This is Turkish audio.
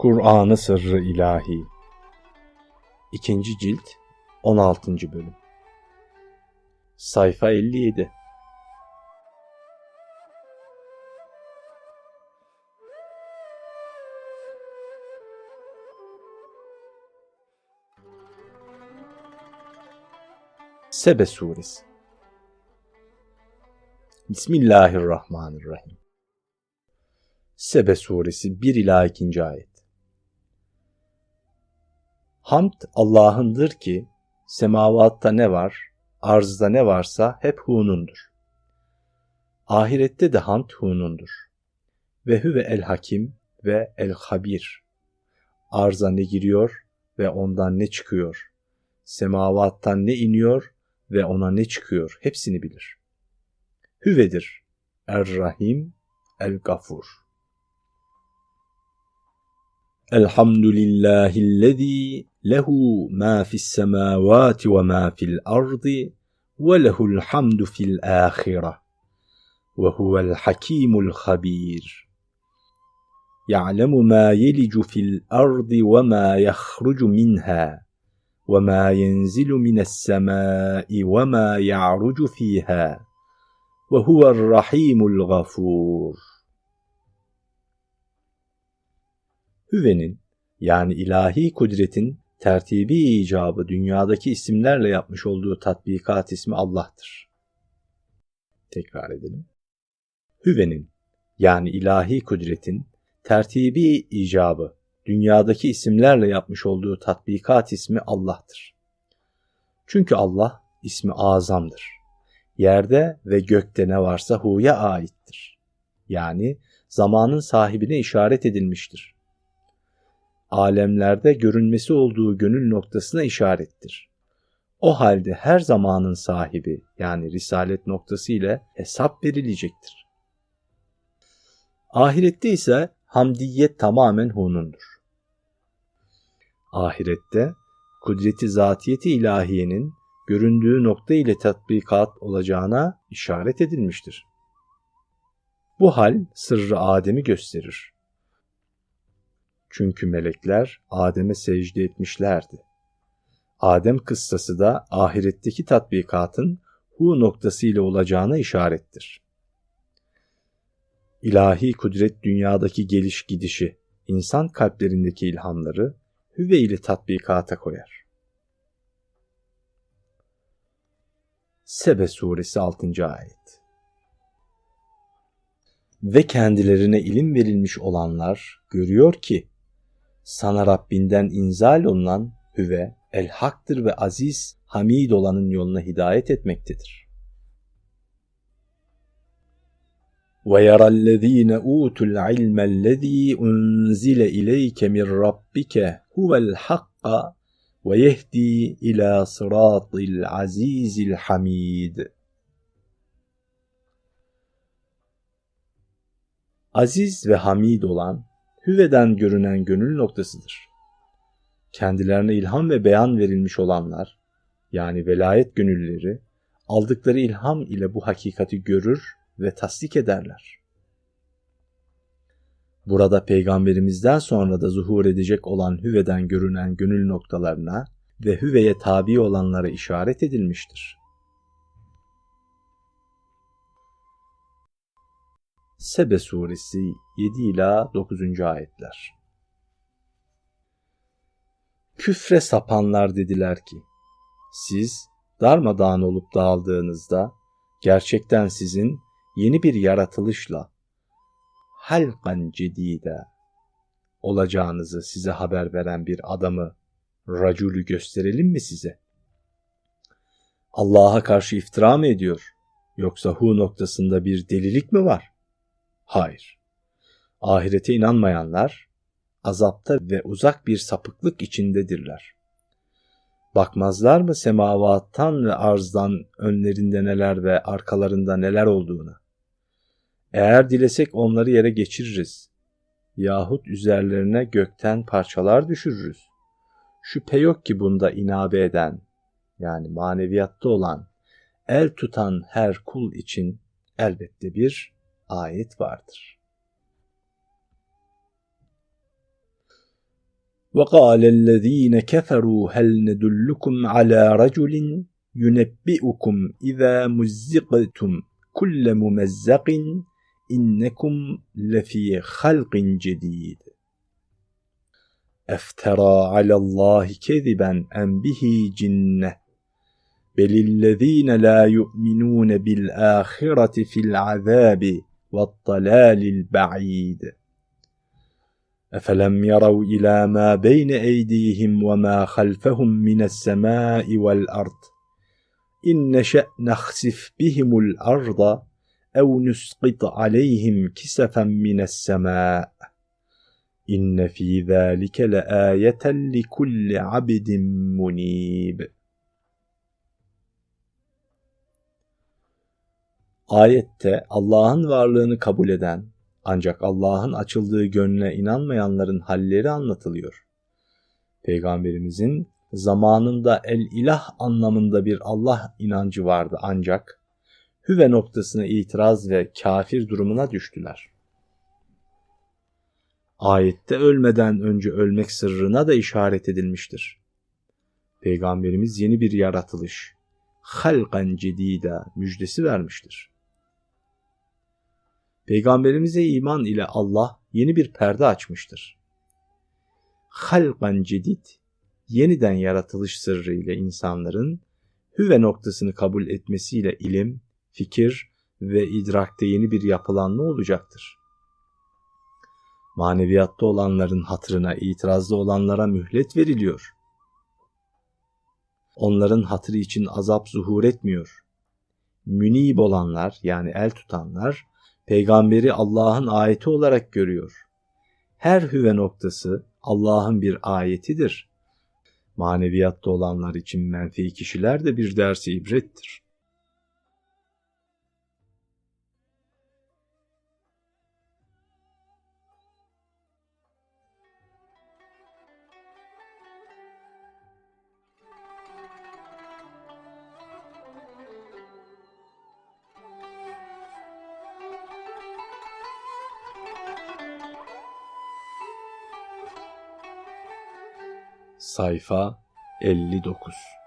Kur'an-ı Sırrı İlahi 2. Cilt 16. Bölüm Sayfa 57 Sebe Suresi Bismillahirrahmanirrahim Sebe Suresi 1 ila 2. ayet Hamd Allah'ındır ki semavatta ne var, arzda ne varsa hep Hu'nundur. Ahirette de hamd Hu'nundur. Ve hüve el hakim ve el habir. Arza ne giriyor ve ondan ne çıkıyor. Semavattan ne iniyor ve ona ne çıkıyor hepsini bilir. Hüvedir. Er-Rahim, El-Gafur. Elhamdülillahillezî lehu الحمد لله الذي له ما في السماوات وما في الأرض وله الحمد في الآخرة وهو الحكيم الخبير. يعلم ما يلج في الأرض وما يخرج منها وما ينزل من السماء وما يعرج فيها وهو الرحيم الغفور. Hüvenin yani ilahi kudretin tertibi icabı dünyadaki isimlerle yapmış olduğu tatbikat ismi Allah'tır. Tekrar edelim. Hüvenin yani ilahi kudretin tertibi icabı dünyadaki isimlerle yapmış olduğu tatbikat ismi Allah'tır. Çünkü Allah ismi azamdır. Yerde ve gökte ne varsa hu'ya aittir. Yani zamanın sahibine işaret edilmiştir alemlerde görünmesi olduğu gönül noktasına işarettir. O halde her zamanın sahibi yani risalet noktası ile hesap verilecektir. Ahirette ise hamdiyet tamamen hunundur. Ahirette kudreti zatiyeti ilahiyenin göründüğü nokta ile tatbikat olacağına işaret edilmiştir. Bu hal sırrı Adem'i gösterir. Çünkü melekler Adem'e secde etmişlerdi. Adem kıssası da ahiretteki tatbikatın hu noktası ile olacağına işarettir. İlahi kudret dünyadaki geliş gidişi, insan kalplerindeki ilhamları hüve ile tatbikata koyar. Sebe suresi 6. ayet Ve kendilerine ilim verilmiş olanlar görüyor ki sana Rabbinden inzal olunan hüve, el haktır ve aziz, hamid olanın yoluna hidayet etmektedir. وَيَرَى الَّذ۪ينَ اُوتُوا الْعِلْمَ الَّذ۪ي اُنْزِلَ اِلَيْكَ مِنْ رَبِّكَ هُوَ الْحَقَّ وَيَهْدِي اِلَى صِرَاطِ الْعَز۪يزِ الْحَم۪يدِ Aziz ve hamid olan hüveden görünen gönül noktasıdır. Kendilerine ilham ve beyan verilmiş olanlar, yani velayet gönülleri, aldıkları ilham ile bu hakikati görür ve tasdik ederler. Burada peygamberimizden sonra da zuhur edecek olan hüveden görünen gönül noktalarına ve hüveye tabi olanlara işaret edilmiştir. Sebe suresi 7 ila 9. ayetler. Küfre sapanlar dediler ki, siz darmadağın olup dağıldığınızda gerçekten sizin yeni bir yaratılışla halkan cedide olacağınızı size haber veren bir adamı racülü gösterelim mi size? Allah'a karşı iftira mı ediyor? Yoksa hu noktasında bir delilik mi var? Hayır. Ahirete inanmayanlar azapta ve uzak bir sapıklık içindedirler. Bakmazlar mı semavattan ve arzdan önlerinde neler ve arkalarında neler olduğuna? Eğer dilesek onları yere geçiririz. Yahut üzerlerine gökten parçalar düşürürüz. Şüphe yok ki bunda inabe eden, yani maneviyatta olan, el tutan her kul için elbette bir ayet vardır. وقال الذين كفروا هل ندلكم على رجل ينبئكم إذا مزقتم كل ممزق إنكم لفي خلق جديد أفترى على الله كذبا أم به جنة بل الذين لا يؤمنون بالآخرة في العذاب والضلال البعيد. أفلم يروا إلى ما بين أيديهم وما خلفهم من السماء والأرض. إن نشأ نخسف بهم الأرض أو نسقط عليهم كسفا من السماء. إن في ذلك لآية لكل عبد منيب. Ayette Allah'ın varlığını kabul eden ancak Allah'ın açıldığı gönlüne inanmayanların halleri anlatılıyor. Peygamberimizin zamanında el ilah anlamında bir Allah inancı vardı ancak hüve noktasına itiraz ve kafir durumuna düştüler. Ayette ölmeden önce ölmek sırrına da işaret edilmiştir. Peygamberimiz yeni bir yaratılış, halkan cedida müjdesi vermiştir. Peygamberimize iman ile Allah yeni bir perde açmıştır. Halkan cedid, yeniden yaratılış sırrı ile insanların hüve noktasını kabul etmesiyle ilim, fikir ve idrakte yeni bir yapılanma olacaktır. Maneviyatta olanların hatırına itirazlı olanlara mühlet veriliyor. Onların hatırı için azap zuhur etmiyor. Münib olanlar yani el tutanlar peygamberi Allah'ın ayeti olarak görüyor. Her hüve noktası Allah'ın bir ayetidir. Maneviyatta olanlar için menfi kişiler de bir dersi ibrettir. Sayfa 59